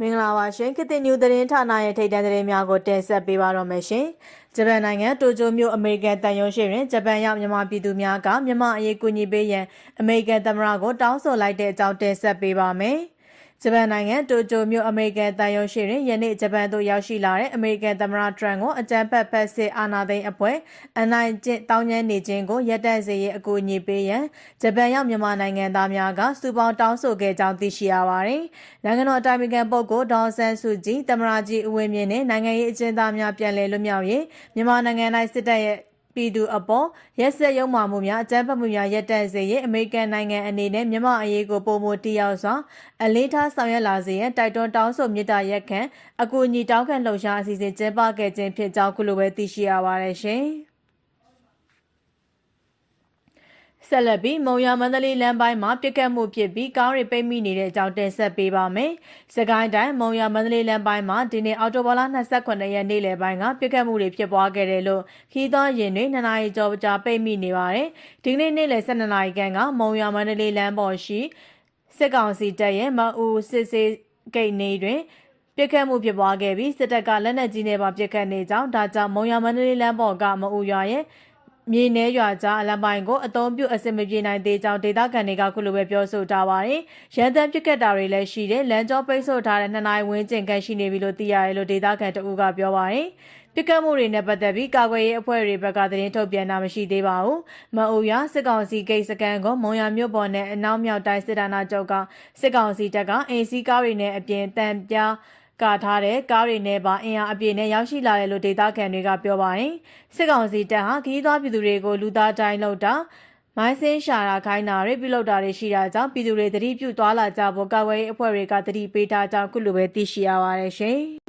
မင်္ဂလာပါရှင်ကတိနျူသတင်းဌာနရဲ့ထိပ်တန်းသတင်းများကိုတင်ဆက်ပေးပါတော့မယ်ရှင်ဂျပန်နိုင်ငံတိုကျိုမြို့အမေရိကန်တန်ယုံရှိတွင်ဂျပန်ရောက်မြန်မာပြည်သူများကမြန်မာအရေးကူညီပေးရန်အမေရိကန်သမ္မတကိုတောင်းဆိုလိုက်တဲ့အကြောင်းတင်ဆက်ပေးပါမယ် ဂျပန်နိုင်ငံတိုကျိုမြို့အမေရိကန်တန်ယုံရှိတွင်ယနေ့ဂျပန်သို့ရောက်ရှိလာတဲ့အမေရိကန်သမ္မတထရန့်ကိုအကြမ်းဖက်ဖက်စစ်အာဏာသိမ်းအဖွဲ့အနိုင်ကျင့်တောင်းကျမ်းနေခြင်းကိုရပ်တန့်စေရေးအကူအညီပေးရန်ဂျပန်ရောက်မြန်မာနိုင်ငံသားများကစူပေါင်းတောင်းဆိုခဲ့ကြောင်းသိရှိရပါတယ်။နိုင်ငံတော်အတိုင်ပင်ခံပုဂ္ဂိုလ်ဒေါ်ဆန်းစုကြည်သမ္မတကြီးဦးဝင်းမြင့်နဲ့နိုင်ငံရေးအကျဉ်းသားများပြန်လည်လွတ်မြောက်ရေးမြန်မာနိုင်ငံ၌စစ်တပ်ရဲ့ ပြည်သူအပေါ်ရက်စက်ရုံမှမှုများအကြမ်းဖက်မှုများရပ်တန့်စေရေးအမေရိကန်နိုင်ငံအနေနဲ့မြန်မာအရေးကိုပုံမတီးရောက်စွာအလေးထားဆောင်ရွက်လာစေရန်တိုက်တွန်းတောင်းဆိုမြစ်တာရက်ခံအကူအညီတောင်းခံလှုပ်ရှားအစီအစဉ်ကျင်းပခဲ့ခြင်းဖြစ်ကြောင်းခုလိုပဲသိရှိရပါတယ်ရှင်။ ဆက်လက်ပြီးမုံရမန္တလေးလမ်းပိုင်းမှာပြစ်ကတ်မှုဖြစ်ပြီးကားတွေပိတ်မိနေတဲ့အကြောင်းတင်ဆက်ပေးပါမယ်။စကိုင်းတိုင်းမုံရမန္တလေးလမ်းပိုင်းမှာဒီနေ့အော်တိုဘောလာ28ရက်နေ့လယ်ပိုင်းကပြစ်ကတ်မှုတွေဖြစ်ပွားခဲ့တယ်လို့ခီးသောရင်တွေနှစ်နာရီကျော်ကြာပိတ်မိနေပါတယ်။ဒီနေ့နေ့လယ်12နာရီခန့်ကမုံရမန္တလေးလမ်းပေါ်ရှိစစ်ကောင်စီတပ်ရဲ့မအူစစ်စေးဂိတ်နေတွင်ပြစ်ခတ်မှုဖြစ်ပွားခဲ့ပြီးစစ်တပ်ကလက်နက်ကြီးနဲ့ပါပြစ်ခတ်နေကြောင်းဒါကြောင့်မုံရမန္တလေးလမ်းပေါ်ကမအူရွာရဲ့ မြေ내ရွာကြားအလံပိုင်ကိုအုံပြုအစင်မပြေနိုင်သေးကြောင်းဒေသခံတွေကခုလိုပဲပြောဆိုထားပါတယ်။ရန်တမ်းပြစ်ကတ်တာတွေလည်းရှိတယ်။လမ်းကြောပိတ်ဆို့ထားတဲ့နှစ်နိုင်ဝင်းကျင်ကန်ရှိနေပြီလို့သိရတယ်လို့ဒေသခံတအူးကပြောပါတယ်။ပြစ်ကတ်မှုတွေနဲ့ပတ်သက်ပြီးကာကွယ်ရေးအဖွဲ့တွေဘက်ကသတင်းထုတ်ပြန်တာမရှိသေးပါဘူး။မအူရစစ်ကောင်စီဂိတ်စကန်ကိုမုံရမြို့ပေါ်နဲ့အနောက်မြောက်တိုင်းစစ်ဌာနချုပ်ကစစ်ကောင်စီတပ်ကအင်စီကားတွေနဲ့အပြင်တံပြား ကထားတဲ့ကားတွေနဲ့ပါအင်အားအပြည့်နဲ့ရောက်ရှိလာတယ်လို့ဒေသခံတွေကပြောပါတယ်။စစ်ကောင်စီတပ်ဟာခီးသွွားပြည်သူတွေကိုလူသားတိုင်းလောက်တာမိုင်းစင်းရှာတာခိုင်းတာတွေပြုလုပ်တာတွေရှိတာကြောင့်ပြည်သူတွေသတိပြုသွားလာကြဖို့ကာကွယ်ရေးအဖွဲ့တွေကသတိပေးထားကြောင်းခုလိုပဲသိရှိရပါတယ်ရှင်။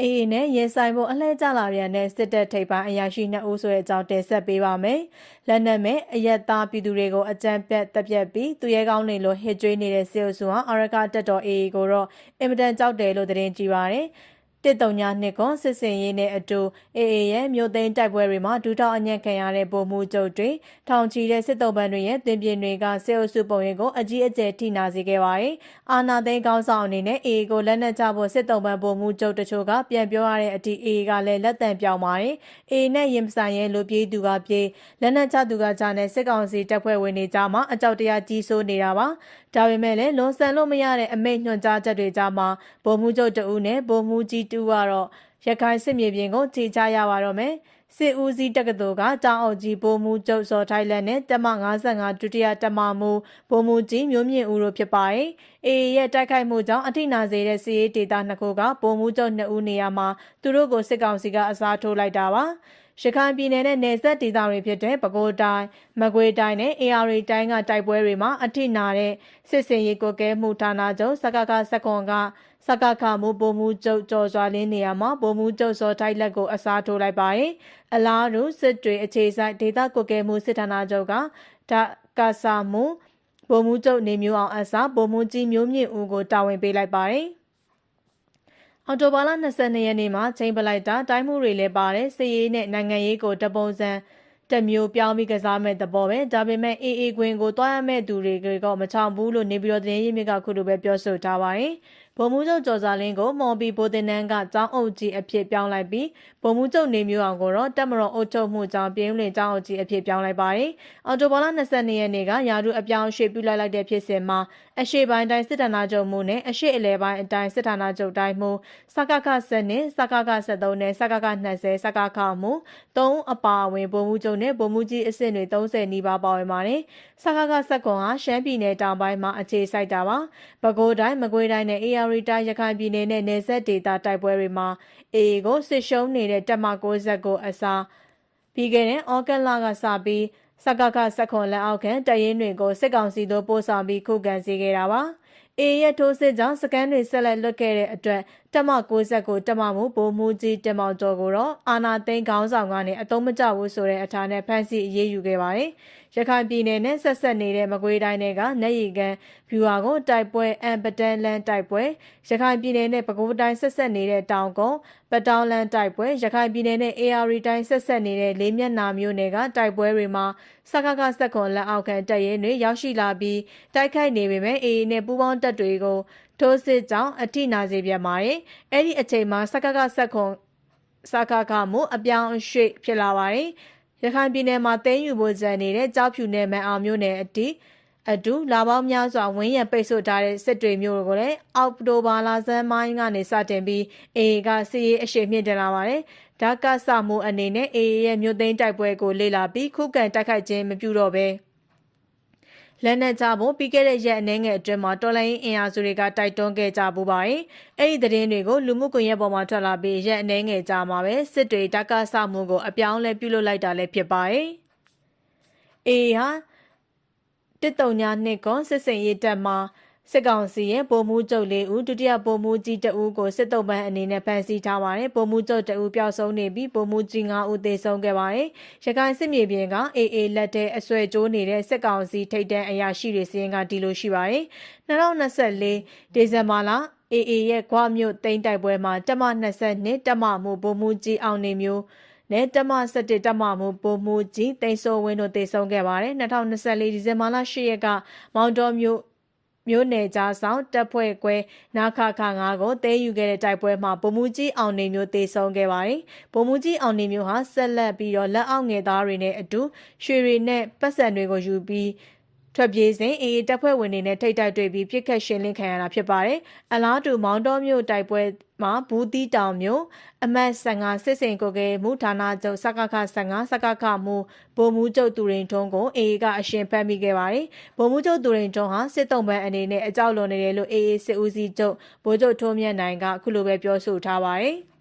အေအေနဲ့ရင်ဆိုင်ဖို့အလှည့်ကျလာပြန်တဲ့စစ်တပ်ထိပ်ပိုင်းအရာရှိနှစ်ဦးဆိုတဲ့အကြောင်းတင်ဆက်ပေးပါမယ်။လက်နက်မဲ့အယက်သားပြည်သူတွေကိုအကြမ်းဖက်တပ်ပြတ်ပြီးသူရဲကောင်းတွေလိုဟစ်ကြွေးနေတဲ့စစ်အုပ်စုဟာအာရကတက်တော်အေအေကိုတော့အင်မတန်ကြောက်တယ်လို့သတင်းကြည့်ပါရတယ်။ 139ကွန်စစ်စင်ရေးနဲ့အတူအေအေရဲ့မြို့သိမ်းတိုက်ပွဲတွေမှာဒူထောင်အညံ့ခံရတဲ့ဗိုလ်မှူးချုပ်တွေထောင်ချီတဲ့စစ်တုံးပန်းတွေရဲ့တင်ပြင်းတွေကစစ်အုပ်စုပုံရင်ကိုအကြီးအကျယ်ထိနာစေခဲ့ပါတယ်။အာနာသိန်းကောင်းဆောင်အနေနဲ့အေအေကိုလက်နက်ချဖို့စစ်တုံးပန်းဗိုလ်မှူးချုပ်တချို့ကပြန်ပြောရတဲ့အထိအေအေကလည်းလက်တံပြောင်းပါတယ်။အေအေနဲ့ရင်ဆိုင်ရဲ့လူပြေးသူကပြေးလက်နက်ချသူကချနဲ့စစ်ကောင်စီတပ်ဖွဲ့ဝင်တွေကြားမှာအကြောက်တရားကြီးစိုးနေတာပါ။ဒါပေမဲ့လည်းလွန်ဆန်လို့မရတဲ့အမိတ်ညွှန်ကြားချက်တွေကြားမှာဗိုလ်မှူးချုပ်တအူးနဲ့ဗိုလ်မှူးကြီးတူကတော့ရခိုင်စစ်မြေပြင်ကိုခြေချရပါတော့မယ်စစ်ဦးစီးတက္ကသိုလ်ကကျောင်းအုပ်ကြီးဗိုလ်မှူးချုပ်စောထိုင်လန်နဲ့တမ55ဒုတိယတမမူဗိုလ်မှူးကြီးမျိုးမြင့်ဦးတို့ဖြစ်ပါတယ်။အေရဲ့တိုက်ခိုက်မှုကြောင့်အထိနာစေတဲ့စစ်ရေးဒေသနှစ်ခုကဗိုလ်မှူးချုပ်2ဦးနေရာမှာသူတို့ကိုစစ်ကောင်စီကအစားထိုးလိုက်တာပါ။ ရခိုင်ပြည်နယ်နဲ့နယ်စပ်ဒေသတွေဖြစ်တဲ့ပဲခူးတိုင်း၊မကွေးတိုင်းနဲ့အေရီတိုင်းကတိုက်ပွဲတွေမှာအထိနာတဲ့စစ်စင်ရေးကိုကဲမှုဌာနချုပ်စကကစကွန်ကစကခမှုပုံမှုကျုပ်ကြော်စွာလင်းနေရာမှာပုံမှုကျုပ်စောထိုက်လက်ကိုအစားထိုးလိုက်ပါတယ်။အလားတူစစ်တွေအခြေဆိုင်ဒေသကိုကဲမှုစစ်ဌာနချုပ်ကဒါကာဆာမှုပုံမှုကျုပ်နေမျိုးအောင်အစားပုံမှုကြီးမျိုးမြင့်ဦးကိုတာဝန်ပေးလိုက်ပါတယ်။ အော်တိုဘာလ22ရက်နေ့မှာချိန်ပလိုက်တာတိုင်းမှုတွေလည်းပါတယ်စစ်ရေးနဲ့နိုင်ငံရေးကိုတပုံစံတမျိုးပြောင်းပြီးကစားမဲ့သဘောပဲဒါပေမဲ့အေးအေးကွင်းကိုတွားရမဲ့သူတွေကမချောင်ဘူးလို့နေပြည်တော်သတင်းရင်းမြစ်ကခုလိုပဲပြောဆိုထားပါတယ် ဗိုလ်မှူးချုပ်ကျော်စာလင်းကိုမော်ဘီဘိုတင်နန်းကကျောင်းအုပ်ကြီးအဖြစ်ပြောင်းလိုက်ပြီးဗိုလ်မှူးချုပ်နေမျိုးအောင်ကိုတော့တက်မတော်အုပ်ချုပ်မှုကြောင့်ပြင်းလင်ကျောင်းအုပ်ကြီးအဖြစ်ပြောင်းလိုက်ပါတယ်။အော်တိုဘာလ22ရက်နေ့ကယာဒူအပြောင်းရွှေ့ပြုလိုက်လိုက်တဲ့ဖြစ်စဉ်မှာအရှိပိုင်းတိုင်းစစ်ဌာနချုပ်မှုနဲ့အရှိအလဲပိုင်းအတိုင်းစစ်ဌာနချုပ်တိုင်းမှုစကက7နဲ့စကက73နဲ့စကက20စကကမှု3အပါအဝင်ဗိုလ်မှူးချုပ်နဲ့ဗိုလ်မှူးကြီးအဆင့်တွေ30နီးပါးပါဝင်ပါတယ်။စကက7ကွန်ဟာရှမ်းပြည်နယ်တောင်ပိုင်းမှာအခြေစိုက်တာပါ။ပဲခူးတိုင်းမကွေးတိုင်းနဲ့ AR တိုင်းရခိုင်ပြည်နယ်နဲ့နယ်စပ်ဒေသတိုက်ပွဲတွေမှာအေအေကိုစစ်ရှုံးနေတဲ့တပ်မ60ကိုအစားပြီးခဲ့တဲ့ဩဂတ်လကစပြီးစကကစခွန်လက်အောက်ခံတရင်တွေကိုစစ်ကောင်စီတို့ပို့ဆောင်ပြီးခုခံစေခဲ့တာပါအေရဲ့ထိုးစစ်ကြောင့်စကန်တွေဆက်လက်လွတ်ခဲ့တဲ့အတွက်တမ69တမမှုဗိုလ်မှူးကြီးတင်မောင်ကျော်ကိုတော့အာနာသိန်းခေါင်းဆောင်ကနေအတုံးမကျဘူးဆိုတဲ့အထာနဲ့ဖမ်းဆီးအရေးယူခဲ့ပါတယ်။ ရခိုင်ပြည်နယ်နဲ့ဆက်ဆက်နေတဲ့မကွေးတိုင်းတွေကနယ်ရီကန်ဗျူဟာကိုတိုက်ပွဲအန်ပတန်လန်တိုက်ပွဲရခိုင်ပြည်နယ်နဲ့ပဲခူးတိုင်းဆက်ဆက်နေတဲ့တောင်ကုန်းပတောင်းလန်တိုက်ပွဲရခိုင်ပြည်နယ်နဲ့ AR တိုင်းဆက်ဆက်နေတဲ့လေးမျက်နာမျိုးနယ်ကတိုက်ပွဲတွေမှာစကကစက်ခွန်လက်အောက်ခံတပ်ရဲတွေရောက်ရှိလာပြီးတိုက်ခိုက်နေပေမဲ့ AA နဲ့ပူးပေါင်းတပ်တွေကိုထိုးစစ်ကြောင့်အထိနာစေပြန်ပါတယ်။အဲ့ဒီအချိန်မှာစကကစက်ခွန်စကကမှုအပြောင်းအရွှေ့ဖြစ်လာပါတယ်။ ရခိုင်ပြည်နယ်မှာတင်းယူဖို့ကြံနေတဲ့ကြောက်ဖြူနယ်မန်အောင်မျိုးနယ်အတီးအတူလာပေါင်းများစွာဝင်းရံပိတ်ဆို့ထားတဲ့စစ်တွေမျိုးကိုလည်းအောက်တိုဘာလဆန်းမိုင်းကနေစတင်ပြီးအေကစီရေးအရှိမြင့်တင်လာပါတယ်။ဒါကစမှုအနေနဲ့အေရဲ့မြို့သိမ်းတိုက်ပွဲကိုလေ့လာပြီးခုခံတိုက်ခိုက်ခြင်းမပြုတော့ဘဲ လက်နက်ကြဖို့ပြီးခဲ့တဲ့ရက်အနည်းငယ်အတွင်းမှာတော်လိုင်းအင်အားစုတွေကတိုက်တွန်းခဲ့ကြပူပါတယ်။အဲ့ဒီသတင်းတွေကိုလူမှုကွန်ရက်ပေါ်မှာထွက်လာပြီးရက်အနည်းငယ်ကြာမှာပဲစစ်တွေတက္ကစမှုကိုအပြောင်းလဲပြုလုပ်လိုက်တာလည်းဖြစ်ပါတယ်။အေဟာတစ်တုံညာနှစ်ကွန်စစ်စင်ရေးတပ်မှ စစ်ကောင်စီရဲ့ဗိုလ်မှူးချုပ်လေးဦးဒုတိယဗိုလ်မှူးကြီးတဦးကိုစစ်တုံးပန်းအနေနဲ့ဖမ်းဆီးထားပါတယ်ဗိုလ်မှူးချုပ်တဦးပျောက်ဆုံးနေပြီးဗိုလ်မှူးကြီး9ဦးသေဆုံးခဲ့ပါတယ်ရခိုင်စစ်မြေပြင်က AA လက်တဲ့အဆွဲကျိုးနေတဲ့စစ်ကောင်စီထိတ်တန်းအရာရှိတွေစီရင်ကဒီလိုရှိပါတယ်2024ဒေဇင်ဘာလ AA ရဲ့ဂွမြို့တိန်းတိုက်ပွဲမှာတမ22တမမှုဗိုလ်မှူးကြီးအောင်နေမျိုးနဲ့တမ17တမမှုပုံမှုကြီးတိန်ဆိုဝင်းတို့တည်ဆုံခဲ့ပါတယ်2024ဒီဇင်ဘာလ10ရက်ကမောင်တော်မြို့ မြို့နယ်ကြားဆောင်တပ်ဖွဲ့ကွဲနာခခ9ကိုတဲယူခဲ့တဲ့တိုက်ပွဲမှာဗိုလ်မှူးကြီးအောင်နေမျိုးတေဆုံးခဲ့ပါတယ်။ဗိုလ်မှူးကြီးအောင်နေမျိုးဟာဆက်လက်ပြီးတော့လက်အောက်ငယ်သားတွေနဲ့အတူရွှေတွေနဲ့ပတ်စံတွေကိုယူပြီး ထွက်ပြေးစဉ်အေးတပ်ဖွဲ့ဝင်တွေနဲ့ထိတ်တိုက်တွေ့ပြီးပြစ်ခတ်ရှင်းလင်းခံရတာဖြစ်ပါတယ်။အလားတူမောင်တော်မြို့တိုက်ပွဲမှာဘူးတီတောင်မြို့အမတ်15စစ်စင်ကိုကဲမူဌာနချုပ်စကခ15စကခမူဗိုလ်မှူးချုပ်သူရင်ထွန်းကိုအေးကအရှင်ဖမ်းမိခဲ့ပါတယ်။ဗိုလ်မှူးချုပ်သူရင်ထွန်းဟာစစ်တုံးပန်းအနေနဲ့အကြောက်လွန်နေတယ်လို့အေးစစ်ဦးစီးချုပ်ဗိုလ်ချုပ်ထွန်းမြတ်နိုင်ကခုလိုပဲပြောဆိုထားပါတယ်။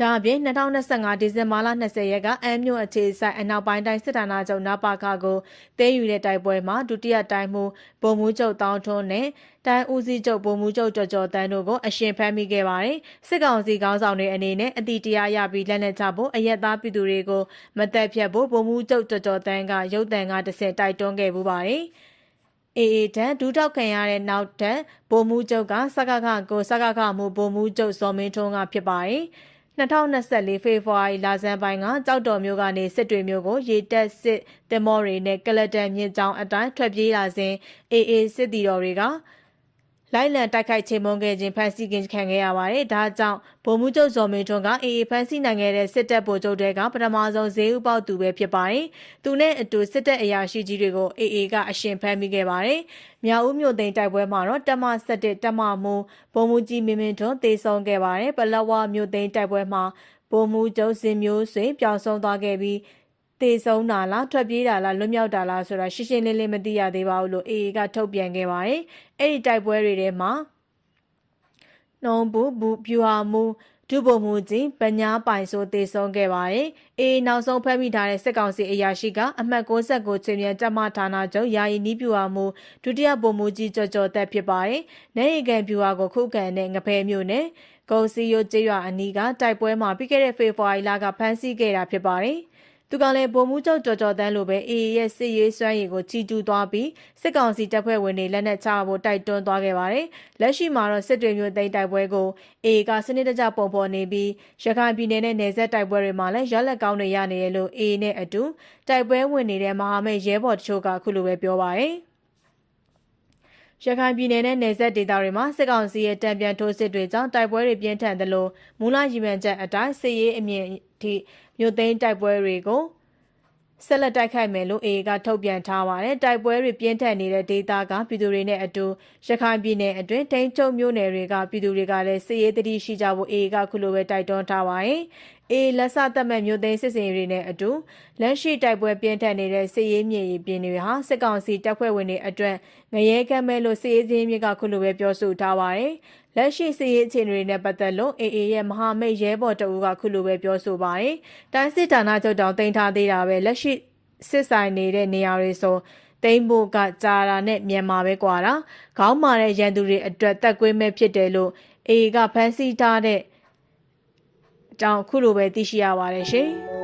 ဒါအပြင်2025ဒီဇင်ဘာလ20ရက်က အမ်းမြို့အခြေဆိုင်အနောက်ပိုင်းတိုင်းစစ်ဌာနချုပ်နပါခကိုတဲယူတဲ့တိုက်ပွဲမှာဒုတိယတိုင်းမှုဗိုလ်မှူးချုပ်တောင်းထွန်းနဲ့တိုင်းဦးစီးချုပ်ဗိုလ်မှူးချုပ်ကြော်ကြော်တန်းတို့ကိုအရှင်ဖမ်းမိခဲ့ပါတယ်စစ်ကောင်စီခေါင်းဆောင်တွေအနေနဲ့အတိတရားရပြီးလက်နက်ချဖို့အရက်သားပြည်သူတွေကိုမတက်ဖြတ်ဖို့ဗိုလ်မှူးချုပ်ကြော်ကြော်တန်းကရုတ်တံကတစ်ဆင့်တိုက်တွန်းခဲ့ပူပါတယ်အေအေတန်ဒူးထောက်ခံရတဲ့နောက်တန်းဗိုလ်မှူးချုပ်ကစကခကိုစကခမှုဗိုလ်မှူးချုပ်စောမင်းထွန်းကဖြစ်ပါတယ်။ 2024ဖေဖော်ဝါရီလဆန်းပိုင်းကကြောက်တော်မျိုးကနေစစ်တွေမျိုးကိုရေတက်စစ်တင်မောတွေနဲ့ကလတန်မြင့်ကြောင်းအတိုင်းထွက်ပြေးလာစဉ်အေအေစစ်တီတော်တွေက လိုက်လံတိုက်ခိုက်ချိန်မုန်းခဲ့ခြင်းဖမ်းဆီးခြင်းခံခဲ့ရပါတယ်။ဒါကြောင့်ဗိုလ်မှူးချုပ်ဇော်မင်းထွန်းကအေအေဖမ်းဆီးနိုင်ခဲ့တဲ့စစ်တပ်ဗိုလ်ချုပ်တွေကပထမဆုံးဈေးဥပေါသူပဲဖြစ်ပါတယ်။သူနဲ့အတူစစ်တပ်အရာရှိကြီးတွေကိုအေအေကအရှင်ဖမ်းမိခဲ့ပါတယ်။မြောက်ဦးမြို့သိမ်းတိုက်ပွဲမှာတော့တမ17တမမူဗိုလ်မှူးကြီးမင်းမင်းထွန်းတေဆုံးခဲ့ပါတယ်။ပလောဝမြို့သိမ်းတိုက်ပွဲမှာဗိုလ်မှူးချုပ်စင်မျိုးဆွေပျောက်ဆုံးသွားခဲ့ပြီး တေဆုံးတာလားထွက်ပြေးတာလားလွတ်မြောက်တာလားဆိုတာရှင်းရှင်းလင်းလင်းမသိရသေးပါဘူးလို့ AA ကထုတ်ပြန်ခဲ့ပါတယ်။အဲ့ဒီတိုက်ပွဲတွေထဲမှာနှုံဘူးဘူးပြူဟာမူဒုဗိုလ်မှူးကြီးပညာပိုင်ဆိုတေဆုံးခဲ့ပါတယ်။အေးနောက်ဆုံးဖမ်းမိထားတဲ့စစ်ကောင်စီအရာရှိကအမှတ်69ချင်းမြန်တပ်မဌာနချုပ်ယာယီနီးပြူဟာမူဒုတိယဗိုလ်မှူးကြီးကြော်ကြော်သက်ဖြစ်ပါတယ်။နိုင်ရီကန်ပြူဟာကိုခုခံတဲ့ငဖဲမျိုးနဲ့ကုံစီယိုကျေးရွာအနီးကတိုက်ပွဲမှာပြီးခဲ့တဲ့ဖေဖော်ဝါရီလကဖမ်းဆီးခဲ့တာဖြစ်ပါတယ်။ သူကလည်းဗိုလ်မှူးချုပ်ကြော်ကြော်တန်းလိုပဲအေအေရဲ့စစ်ရေးစွမ်းရည်ကိုချီကျူးသွားပြီးစစ်ကောင်စီတပ်ဖွဲ့ဝင်တွေလက်နက်ချဖို့တိုက်တွန်းသွားခဲ့ပါတယ်။လက်ရှိမှာတော့စစ်တွေမျိုးသိမ်းတိုက်ပွဲကိုအေအေကစနစ်တကျပုံဖော်နေပြီးရခိုင်ပြည်နယ်နဲ့နယ်စပ်တိုက်ပွဲတွေမှာလည်းရလက်ကောင်းတွေရနေတယ်လို့အေအေနဲ့အတူတိုက်ပွဲဝင်နေတဲ့မဟာမိတ်ရဲဘော်တချို့ကအခုလိုပဲပြောပါတယ်။ ရခိုင်ပြည်နယ်နဲ့နယ်စပ်ဒေသတွေမှာစစ်ကောင်စီရဲ့တံပြန်ထိုးစစ်တွေကြောင့်တိုက်ပွဲတွေပြင်းထန်သလိုမူလရည်မှန်းချက်အတိုင်းစစ်ရေးအမြင့်ထိမြို့သိမ်းတိုက်ပွဲတွေကိုဆက်လက်တိုက်ခိုက်မယ်လို့ AA ကထုတ်ပြန်ထားပါတယ်။တိုက်ပွဲတွေပြင်းထန်နေတဲ့ဒေသကပြည်သူတွေနဲ့အတူရခိုင်ပြည်နယ်အတွင်းတိန်းချုံမြို့နယ်တွေကပြည်သူတွေကလည်းစစ်ရေးတတိရှိကြဖို့ AA ကခုလိုပဲတိုက်တွန်းထားပါတယ်။ အေလက်ဆသက်မဲ့မျိုးသိန်းစစ်စင်ရေးတွေနဲ့အတူလက်ရှိတိုက်ပွဲပြင်းထန်နေတဲ့စစ်ရေးမြေကြီးပြင်တွေဟာစစ်ကောင်စီတပ်ဖွဲ့ဝင်တွေအတွက်ငရဲကမ်းမဲ့လို့စစ်ရေးချင်းမြစ်ကခုလိုပဲပြောဆိုထားပါတယ်။လက်ရှိစစ်ရေးအခြေအနေတွေနဲ့ပတ်သက်လို့ AA ရဲ့မဟာမိတ်ရဲဘော်တအူးကခုလိုပဲပြောဆိုပါတယ်။တိုင်းစစ်ဌာနချုပ်တောင်တင်ထားသေးတာပဲလက်ရှိစစ်ဆိုင်နေတဲ့နေရာတွေဆိုတိမ်ဖို့ကကြာတာနဲ့မြန်မာပဲကွာတာ။ခေါင်းမာတဲ့ရန်သူတွေအတွက်တက်ကွေးမဲ့ဖြစ်တယ်လို့ AA ကဖမ်းဆီးထားတဲ့ ကြောင်းခုလိုပဲသိရှိရပါတယ်ရှင်။